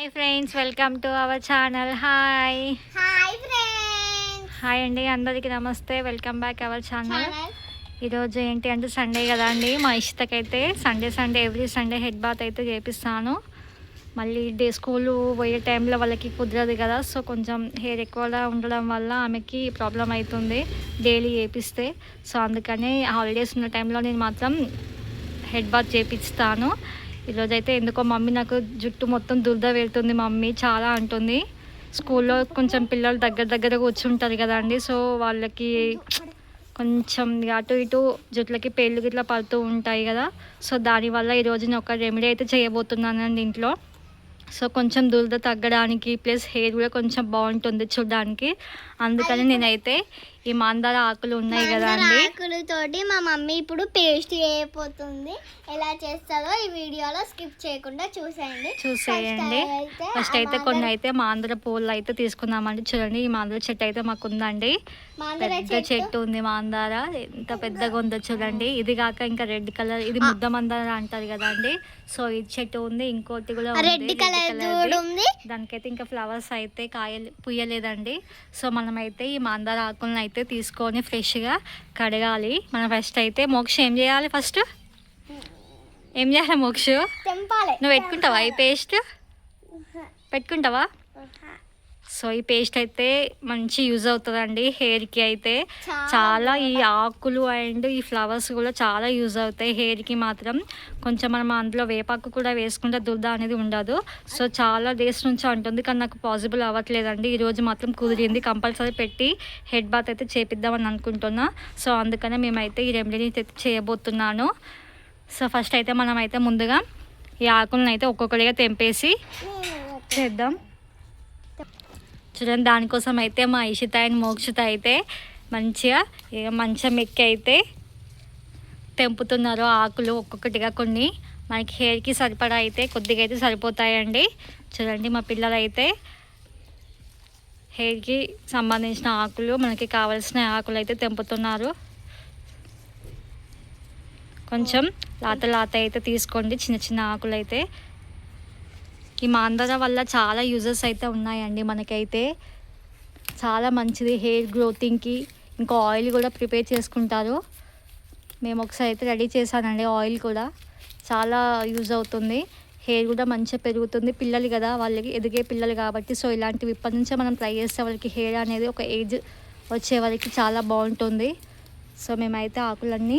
Hi friends welcome to our channel hi hi friends hi అండి అందరికీ నమస్తే. Welcome back our channel channel ఈరోజు ఏంటి అంటే సండే కదా అండి. మా ఇష్టకైతే Sunday Sunday every Sunday head bath అయితే చేపిస్తాను. మళ్ళీ డే స్కూల్ పోయే టైంలో వాళ్ళకి కుదరదు కదా. సో కొంచెం హెయిర్ ఎక్కువగా ఉండడం వల్ల ఆమెకి ప్రాబ్లం అవుతుంది డైలీ చేపిస్తే. సో అందుకని హాలిడేస్ ఉన్న టైంలో నేను మాత్రం హెడ్ బాత్ చేపిస్తాను. ఈరోజైతే ఎందుకో మమ్మీ నాకు జుట్టు మొత్తం దురద వెళ్తుంది మమ్మీ చాలా అంటుంది. స్కూల్లో కొంచెం పిల్లలు దగ్గర దగ్గర కూర్చుంటారు కదండి సో వాళ్ళకి కొంచెం అటు ఇటు జుట్లకి పేర్లు గిట్లా పడుతూ ఉంటాయి కదా. సో దానివల్ల ఈరోజు నేను ఒక రెమెడీ అయితే చేయబోతున్నానండి ఇంట్లో. సో కొంచెం దురద తగ్గడానికి ప్లస్ హెయిర్ కూడా కొంచెం బాగుంటుంది చూడడానికి. అందుకని నేనైతే ఈ మందార ఆకులు ఉన్నాయి కదా అండి. ఆకులతోటి మా మమ్మీ ఇప్పుడు పేస్ట్ చేయబోతుంది. ఎలా చేస్తారో ఈ వీడియోలో స్కిప్ చేయకుండా చూసేయండి. చూసేయండి. ఫస్ట్ అయితే కొన్ని అయితే మాందర పూలు అయితే తీసుకుందామండి. చూడండి ఈ మాందర చెట్టు అయితే మాకు ఉందండి మాందార పెద్ద చెట్టు? ఉంది మాందార. ఎంత పెద్దగా ఉందో చూడండి. ఇది కాక ఇంకా రెడ్ కలర్ ఇది ముద్ద మందార అంటారు కదండి సో ఈ చెట్టు ఉంది ఇంకోటి కూడా ఉంది, రెడ్ కలర్ దానికైతే ఇంకా ఫ్లవర్స్ అయితే కాయలు పుయ్యలేదండి. సో మనమైతే ఈ మందార ఆకులను అయితే తీసుకొని ఫ్రెష్గా కడగాలి. మనం ఫస్ట్ అయితే మోక్ష ఏం చేయాలి ఫస్ట్ ఏం చేయాలి మోక్ష? నువ్వు పెట్టుకుంటావా ఈ పేస్ట్? పెట్టుకుంటావా? సో ఈ పేస్ట్ అయితే మంచి యూజ్ అవుతుందండి హెయిర్కి అయితే. చాలా ఈ ఆకులు అండ్ ఈ ఫ్లవర్స్ కూడా చాలా యూజ్ అవుతాయి హెయిర్కి మాత్రం. కొంచెం మనం అందులో వేపాకు కూడా వేసుకుంటే దురద అనేది ఉండదు. సో చాలా డేస్ నుంచి అంటుంది కానీ నాకు పాసిబుల్ అవ్వట్లేదండి. ఈరోజు మాత్రం కుదిరింది కంపల్సరీ పెట్టి హెడ్ బాత్ అయితే చేపిద్దామని అనుకుంటున్నా. సో అందుకనే మేమైతే ఈ రెమెడీని అయితే చేయబోతున్నాను. సో ఫస్ట్ అయితే మనం అయితే ముందుగా ఈ ఆకులను అయితే ఒక్కొక్కటిగా తెంపేసి చేద్దాం. చూడండి దానికోసం అయితే మా ఇషిత అండ్ మోక్షిత అయితే మంచిగా ఇక మంచం ఎక్కి అయితే తెంపుతున్నారు ఆకులు ఒక్కొక్కటిగా కొన్ని. మనకి హెయిర్కి సరిపడా అయితే కొద్దిగా అయితే సరిపోతాయండి. చూడండి మా పిల్లలు అయితే హెయిర్కి సంబంధించిన ఆకులు మనకి కావలసిన ఆకులు అయితే తెంపుతున్నారు. కొంచెం లాత లాత అయితే తీసుకోండి చిన్న చిన్న ఆకులు అయితే ఈ మాందర వల్ల చాలా యూజెస్ అయితే ఉన్నాయండి మనకైతే. చాలా మంచిది హెయిర్ గ్రోతింగ్కి. ఇంకా ఆయిల్ కూడా ప్రిపేర్ చేసుకుంటారు. మేము ఒకసారి అయితే రెడీ చేశానండి ఆయిల్ కూడా. చాలా యూజ్ అవుతుంది. హెయిర్ కూడా మంచిగా పెరుగుతుంది. పిల్లలు కదా వాళ్ళకి ఎదిగే పిల్లలు కాబట్టి. సో ఇలాంటివి ఇప్పటి నుంచే మనం ట్రై చేస్తే వాళ్ళకి హెయిర్ అనేది ఒక ఏజ్ వచ్చే వరకు చాలా బాగుంటుంది. సో మేమైతే ఆకులన్నీ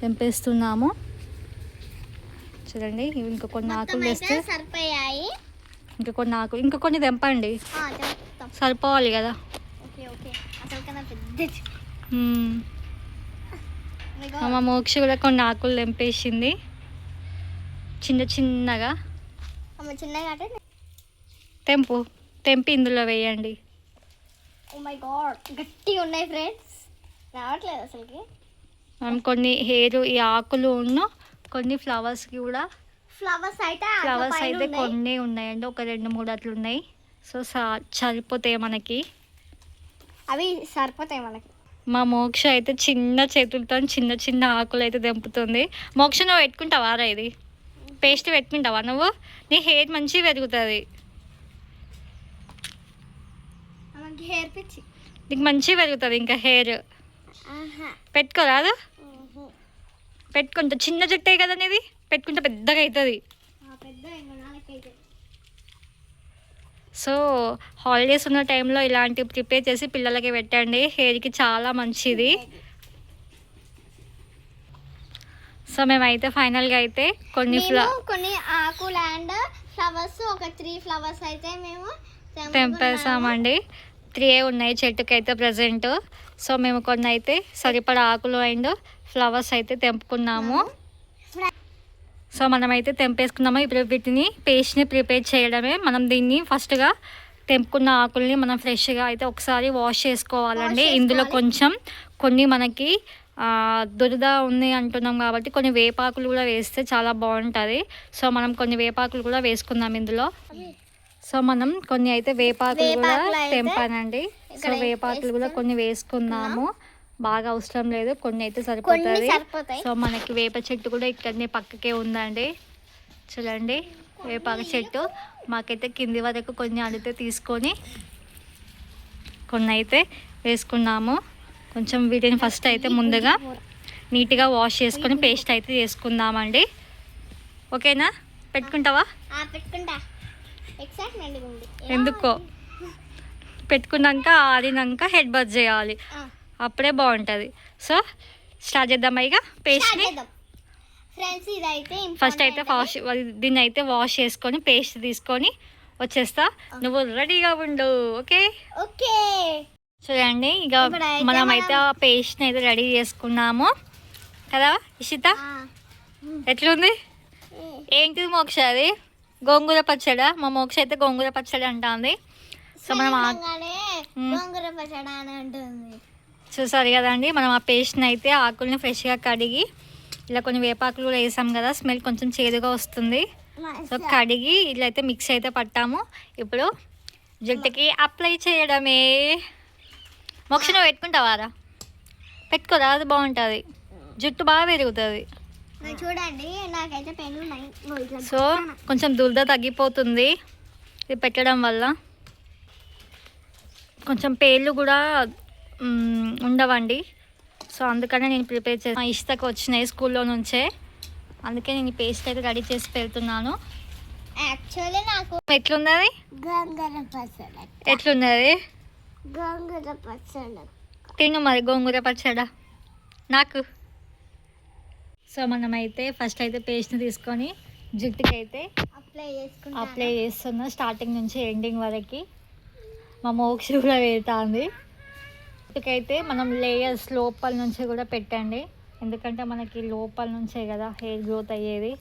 తెంపేస్తున్నాము. చూడండి. ఇవి ఇంకా కొన్ని ఆకులు తెస్తే సరిపోయాయి. ఇంకా కొన్ని ఆకులు ఇంకా కొన్ని తెంపండి. సరిపోవాలి కదా. అసలు. మా మోక్ష కూడా కొన్ని ఆకులు తెంపేసింది. చిన్న చిన్నగా. తెంపు. తెంపి ఇందులో వేయండి. గాడ్ గట్టిగా ఉన్నాయి ఫ్రెండ్స్ రావట్లేదు అసలుకి. మనం కొన్ని హెయిర్ ఈ ఆకులు ఉన్న కొన్ని ఫ్లవర్స్కి కూడా ఫ్లవర్స్ అయితే ఫ్లవర్స్ అయితే. కొన్ని ఉన్నాయండి. ఒక రెండు మూడు అట్లా ఉన్నాయి. సో సరిపోతాయి మనకి? అవి సరిపోతాయి మనకి. మా మోక్ష అయితే చిన్న చేతులతో చిన్న చిన్న ఆకులు అయితే తెంపుతుంది. మోక్ష నువ్వు పెట్టుకుంటావా రా ఇది? పేస్ట్ పెట్టుకుంటావా నువ్వు? నీ హెయిర్ మంచిగా పెరుగుతుంది. హెయిర్ పిచ్చి. నీకు మంచిగా పెరుగుతుంది ఇంకా హెయిర్. పెట్టుకోరాదు? పెట్టుకుంటా. చిన్న జుట్టే కదా నీది? పెట్టుకుంటే పెద్దగా అవుతుంది సో హాలిడేస్ ఉన్న టైంలో ఇలాంటివి ప్రిపేర్ చేసి పిల్లలకి పెట్టండి. హెయిర్కి చాలా మంచిది. సో మేమైతే ఫైనల్గా అయితే కొన్ని కొన్ని ఆకులు అండ్ ఫ్లవర్స్ ఒక త్రీ ఫ్లవర్స్ అయితే మేము. తెంపేసామండి త్రీ ఉన్నాయి చెట్టుకి అయితే ప్రజెంట్. సో మేము కొన్ని అయితే సరిపడా ఆకులు అండ్ ఫ్లవర్స్ అయితే తెంపుకున్నాము. సో మనమైతే తెంపేసుకున్నాము. ఇప్పుడు వీటిని పేస్ట్ని ప్రిపేర్ చేయడమే. మనం దీన్ని ఫస్ట్గా తెంపుకున్న ఆకుల్ని మనం ఫ్రెష్గా అయితే ఒకసారి వాష్ చేసుకోవాలండి. ఇందులో. కొంచెం కొన్ని మనకి దురద ఉంది అంటున్నాం కాబట్టి కొన్ని వేపాకులు కూడా వేస్తే చాలా బాగుంటుంది. సో మనం కొన్ని వేపాకులు కూడా వేసుకుందాం ఇందులో. సో మనం కొన్ని అయితే వేపాకులు కూడా తెంపానండి. సో వేపాకులు కూడా కొన్ని వేసుకుందాము బాగా అవసరం లేదు. కొన్ని అయితే సరిపోతుంది సరిపోతాయి. సో మనకి వేప చెట్టు కూడా ఇక్కడనే పక్కకే ఉందండి. చూడండి వేపాకు చెట్టు. మాకైతే కింది వరకు కొన్ని అడిగితే తీసుకొని కొన్ని అయితే వేసుకున్నాము. కొంచెం వీటిని ఫస్ట్ అయితే ముందుగా నీట్గా వాష్ చేసుకొని పేస్ట్ అయితే చేసుకుందామండి. ఓకేనా? పెట్టుకుంటావా? ఎందుకో? పెట్టుకున్నాక ఆడినాక హెడ్ బజ్ చేయాలి. అప్పుడే బాగుంటుంది. సో స్టార్ట్ చేద్దామా ఇక? పేస్ట్ని ఫ్రెండ్స్ ఇదైతే ఫస్ట్ అయితే వాష్ దీన్ని అయితే వాష్ చేసుకొని పేస్ట్ తీసుకొని వచ్చేస్తా. నువ్వు రెడీగా ఉండు ఓకే? ఓకే. చూడండి ఇక మనం అయితే ఆ పేస్ట్ని అయితే రెడీ చేసుకున్నాము. కదా ఇషిత? ఎట్లుంది? ఏంటిది మోక్ష అది? గోంగూర పచ్చడా? మా మోక్ష అయితే గోంగూర పచ్చడి అంటుంది. సో మనం. గోంగూర పచ్చడి అని అంటుంది. చూసారు కదండి మనం ఆ పేస్ట్ని అయితే ఆకుల్ని ఫ్రెష్గా కడిగి ఇలా కొన్ని వేపాకులు కూడా వేసాం కదా స్మెల్ కొంచెం చేదుగా వస్తుంది. సో కడిగి ఇలా అయితే మిక్స్ అయితే పట్టాము. ఇప్పుడు జుట్టుకి అప్లై చేయడమే. మోక్ష నువ్వు పెట్టుకుంటావారా పెట్టుకోరా అది బాగుంటుంది. జుట్టు బాగా పెరుగుతుంది. చూడండి నాకైతే సో కొంచెం దురద తగ్గిపోతుంది ఇది పెట్టడం వల్ల. కొంచెం పేర్లు కూడా ఉండవండి. సో అందుకనే నేను ప్రిపేర్ చేసి మా ఇష్టకు వచ్చినాయి స్కూల్లో నుంచే. అందుకే నేను పేస్ట్ అయితే రెడీ చేసి పెడుతున్నాను. యాక్చువల్లీ నాకు ఎట్లున్నది? గోంగూర పచ్చడి. ఎట్లున్నది? గోంగూర పచ్చడి. తిను మరి గోంగూర పచ్చడా. నాకు. సో మనమైతే ఫస్ట్ అయితే పేస్ట్ని తీసుకొని జుట్టుకి అయితే అప్లై చేసుకుంటా అప్లై చేస్తున్నా స్టార్టింగ్ నుంచి ఎండింగ్ వరకు. మా మోక్ష కూడా వెళ్తుంది ఇటుకైతే మనం లేయర్స్ లోపల నుంచి కూడా పెట్టండి. ఎందుకంటే మనకి లోపల నుంచే కదా హెయిర్ గ్రోత్ అయ్యేది.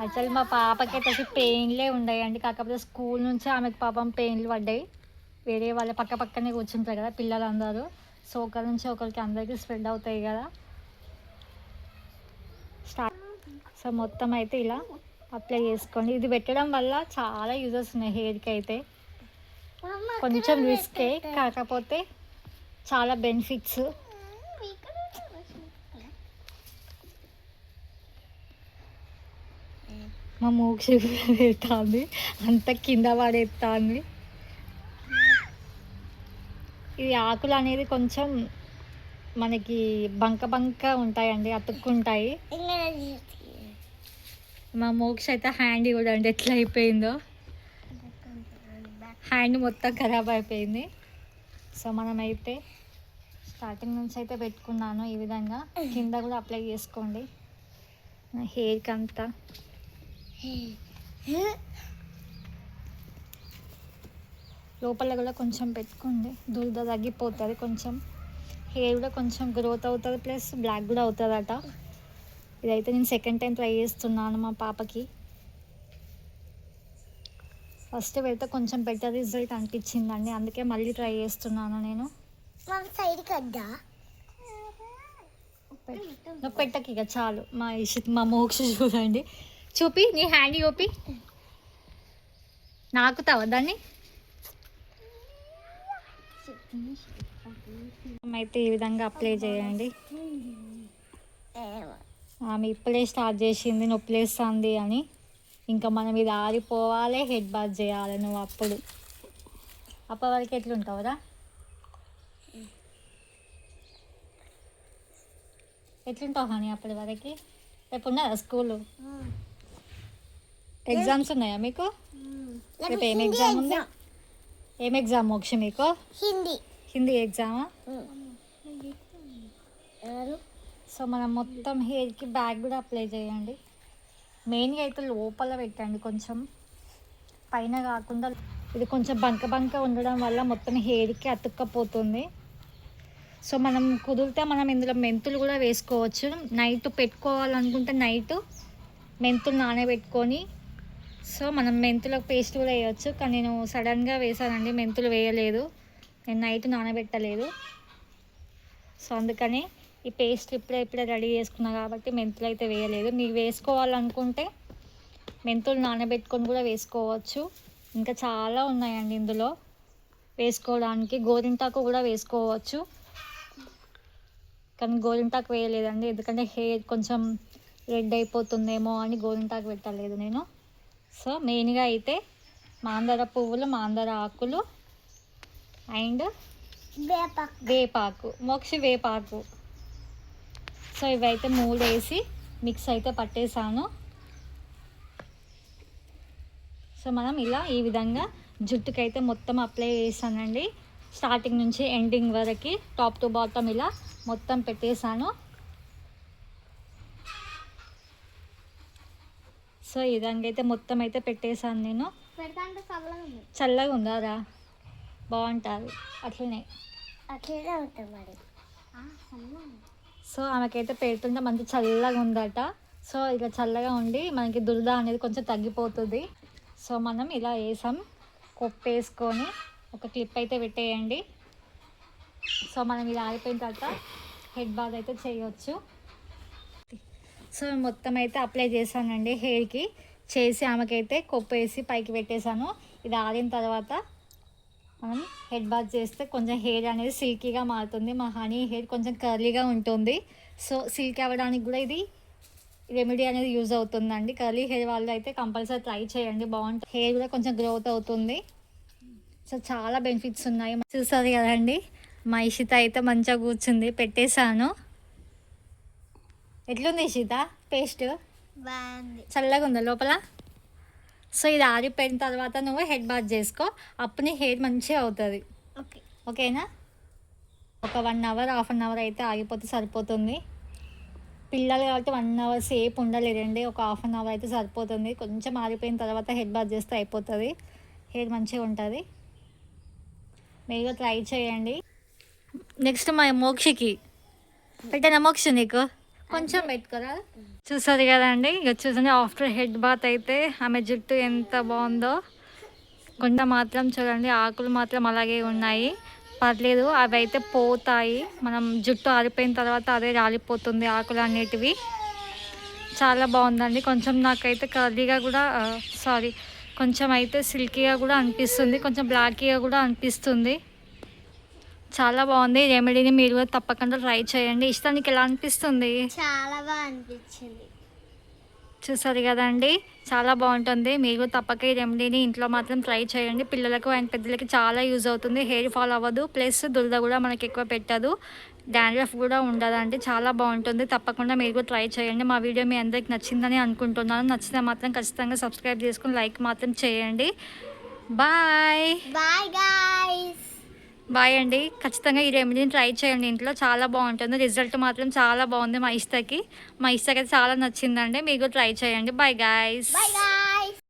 యాక్చువల్ మా పాపకి అసలు పెయిన్లే ఉండయండి. కాకపోతే స్కూల్ నుంచి ఆమెకు పాపం పెయిన్లు పడ్డాయి. వేరే వాళ్ళ పక్క పక్కనే కూర్చుంటారు కదా పిల్లలందరూ. సో ఒకరి నుంచి ఒకరికి అందరికీ స్ప్రెడ్ అవుతాయి కదా. స్టార్ట్ సో మొత్తం అయితే ఇలా అప్లై చేసుకోండి. ఇది పెట్టడం వల్ల చాలా యూజెస్ ఉన్నాయి హెయిర్కి అయితే. కొంచెం రిస్కే కాకపోతే చాలా బెనిఫిట్స్ మా మోక్ష కూడా వెళ్తుంది. అంత కింద పడేస్తుంది ఇది ఆకులు అనేది కొంచెం మనకి బంక బంక ఉంటాయండి అతుక్కుంటాయి. మా మోక్ష అయితే హ్యాండ్ చూడండి ఎట్లా అయిపోయిందో. హ్యాండ్ మొత్తం ఖరాబ్ అయిపోయింది. సో మనమైతే స్టార్టింగ్ నుంచి అయితే పెట్టుకున్నాను ఈ విధంగా. కింద కూడా అప్లై చేసుకోండి. నా హెయిర్కి అంతా. లోపల కూడా కొంచెం పెట్టుకోండి. దురద తగ్గిపోతుంది కొంచెం. హెయిర్ కూడా కొంచెం గ్రోత్ అవుతుంది ప్లస్ బ్లాక్ కూడా అవుతుందట. ఇదైతే నేను సెకండ్ టైం ట్రై చేస్తున్నాను మా పాపకి. ఫస్ట్ పెడితే కొంచెం బెటర్ రిజల్ట్ అనిపించిందండి. అందుకే మళ్ళీ ట్రై చేస్తున్నాను నేను. సైడ్ కద్దా పెట్- నువ్వు పెట్టకి ఇక చాలు. మా ఇషిత్ మా మోక్ష చూడండి. చూపి నీ హ్యాండ్ చూపి. నాకుతావా దాన్ని? అయితే ఈ విధంగా అప్లై చేయండి. ఆమె ఇప్పుడే స్టార్ట్ చేసింది నొప్పి లేస్తుంది అని. ఇంకా మనం ఇది ఆరిపోవాలి హెడ్ బాత్ చేయాలి నువ్వు అప్పుడు. అప్పటి వరకు ఎట్లుంటావురా ఎట్లుంటావు హనీ అప్పటి వరకు? రేపు ఉన్నదా స్కూలు? ఎగ్జామ్స్ ఉన్నాయా మీకు? రేపు ఏం ఎగ్జామ్ ఉంది? ఏం ఎగ్జామ్ మోక్ష మీకు? హిందీ. హిందీ ఎగ్జామా సో మనం మొత్తం హెయిర్కి బ్యాగ్ కూడా అప్లై చేయండి. మెయిన్గా అయితే లోపల పెట్టండి కొంచెం. పైన కాకుండా ఇది కొంచెం బంక బంక ఉండడం వల్ల మొత్తం హెయిర్కి అతుక్కపోతుంది. సో మనం కుదిరితే మనం ఇందులో మెంతులు కూడా వేసుకోవచ్చు. నైట్ పెట్టుకోవాలనుకుంటే నైట్ మెంతులు నానబెట్టుకొని సో మనం మెంతుల పేస్ట్ కూడా వేయచ్చు. కానీ నేను సడన్గా వేసానండి మెంతులు వేయలేదు. నేను నైట్ నానబెట్టలేదు. సో అందుకని ఈ పేస్ట్ ఇప్పుడే ఇప్పుడే రెడీ చేసుకున్నా కాబట్టి మెంతులు అయితే వేయలేదు. మీరు వేసుకోవాలనుకుంటే మెంతులు నానబెట్టుకొని కూడా వేసుకోవచ్చు. ఇంకా చాలా ఉన్నాయండి ఇందులో. వేసుకోవడానికి గోరింటాకు కూడా వేసుకోవచ్చు. కానీ గోరింటాకు వేయలేదండి. ఎందుకంటే హెయిర్ కొంచెం రెడ్ అయిపోతుందేమో అని గోరింటాకు పెట్టలేదు నేను. సో మెయిన్గా అయితే మాందర పువ్వులు మాందర ఆకులు అండ్ వేప వేపాకు. మోక్షి వేపాకు. సో ఇవైతే మూడు వేసి మిక్స్ అయితే పట్టేసాను. సో మనం ఇలా ఈ విధంగా జుట్టుకైతే మొత్తం అప్లై చేసానండి స్టార్టింగ్ నుంచి ఎండింగ్ వరకు టాప్ టు బాటమ్ ఇలా మొత్తం పెట్టేశాను. సో ఈ విధంగా అయితే మొత్తం అయితే పెట్టేశాను నేను. చల్లగా ఉంది. చల్లగా ఉందారా? బాగుంటుంది. అట్లనే. అట్లనే ఉంటుంది మరి. సో ఆమెకైతే పెడుతుంటే మంచి చల్లగా ఉందట. సో ఇలా చల్లగా ఉండి మనకి దురద అనేది కొంచెం తగ్గిపోతుంది. సో మనం ఇలా వేసాం. కొప్పు వేసుకొని ఒక క్లిప్ అయితే పెట్టేయండి. సో మనం ఇలా ఆగిపోయిన తర్వాత హెడ్ బాత్ అయితే చేయొచ్చు. సో మొత్తం అయితే అప్లై చేశానండి హెయిర్కి. చేసి ఆమెకైతే కొప్పేసి పైకి పెట్టేశాను. ఇది ఆరిన తర్వాత మనం హెడ్ బాత్ చేస్తే కొంచెం హెయిర్ అనేది సిల్కీగా మారుతుంది. మా హనీ హెయిర్ కొంచెం కర్లీగా ఉంటుంది. సో సిల్క్ అవ్వడానికి కూడా ఇది రెమెడీ అనేది యూజ్ అవుతుందండి. కర్లీ హెయిర్ వాళ్ళు అయితే కంపల్సరీ ట్రై చేయండి. బాగుంటుంది హెయిర్ కూడా కొంచెం గ్రోత్ అవుతుంది. సో చాలా బెనిఫిట్స్ ఉన్నాయి. చూసారు కదండి? మా ఇషిత అయితే మంచిగా కూర్చుంది. పెట్టేశాను. ఎట్లుంది ఇషిత? పేస్ట్ చల్లగా ఉందా లోపల? సో ఇది ఆరిపోయిన తర్వాత నువ్వు హెడ్ బాత్ చేసుకో. అప్పుడు నీ హెయిర్ మంచిగా అవుతుంది. ఓకే. ఓకేనా? ఒక one hour half an hour అయితే ఆగిపోతే సరిపోతుంది. పిల్లలు కాబట్టి వన్ అవర్ సేపు ఉండలేదండి. ఒక హాఫ్ అన్ అవర్ అయితే సరిపోతుంది. కొంచెం ఆరిపోయిన తర్వాత హెడ్ బాత్ చేస్తే అయిపోతుంది. హెయిర్ మంచిగా ఉంటుంది. మీరు ట్రై చేయండి. నెక్స్ట్ మా మోక్షకి. పెట్టిన మోక్ష నీకు? కొంచెం పెట్టుకురా చూసారు కదండి ఇక చూసండి ఆఫ్టర్ హెడ్ బాత్ అయితే ఆమె జుట్టు ఎంత బాగుందో. కొండ మాత్రం చూడండి ఆకులు మాత్రం అలాగే ఉన్నాయి. పర్లేదు అవి అయితే పోతాయి. మనం జుట్టు ఆరిపోయిన తర్వాత అదే రాలిపోతుంది ఆకులు అనేటివి చాలా బాగుందండి. కొంచెం నాకైతే కర్లీగా కూడా సారీ కొంచెం అయితే సిల్కీగా కూడా అనిపిస్తుంది. కొంచెం బ్లాకీగా కూడా అనిపిస్తుంది. చాలా బాగుంది. రెమెడీని మీరు కూడా తప్పకుండా ట్రై చేయండి. ఇష్టానికి ఎలా అనిపిస్తుంది? చాలా బాగా అనిపించింది. చూసారు కదండి? చాలా బాగుంటుంది. మీరు తప్పక ఈ రెమెడీని ఇంట్లో మాత్రం ట్రై చేయండి. పిల్లలకు అండ్ పెద్దలకి చాలా యూజ్ అవుతుంది. హెయిర్ ఫాల్ అవ్వదు. ప్లస్ దురద కూడా మనకి ఎక్కువ పెట్టదు. డాండ్రఫ్ కూడా ఉండదండి. చాలా బాగుంటుంది. తప్పకుండా మీరు కూడా ట్రై చేయండి. మా వీడియో మీ అందరికి నచ్చిందని అనుకుంటున్నాను. నచ్చితే మాత్రం ఖచ్చితంగా సబ్స్క్రైబ్ చేసుకుని లైక్ మాత్రం చేయండి. బాయ్. బాయ్ గాయ్స్ బాయ్ అండి. ఖచ్చితంగా ఈ రెమెడీని ట్రై చేయండి ఇంట్లో. చాలా బాగుంటుంది. రిజల్ట్ మాత్రం చాలా బాగుంది మా ఇష్టకి మా ఇష్టకి అయితే చాలా నచ్చిందండి. మీకు ట్రై చేయండి. Bye guys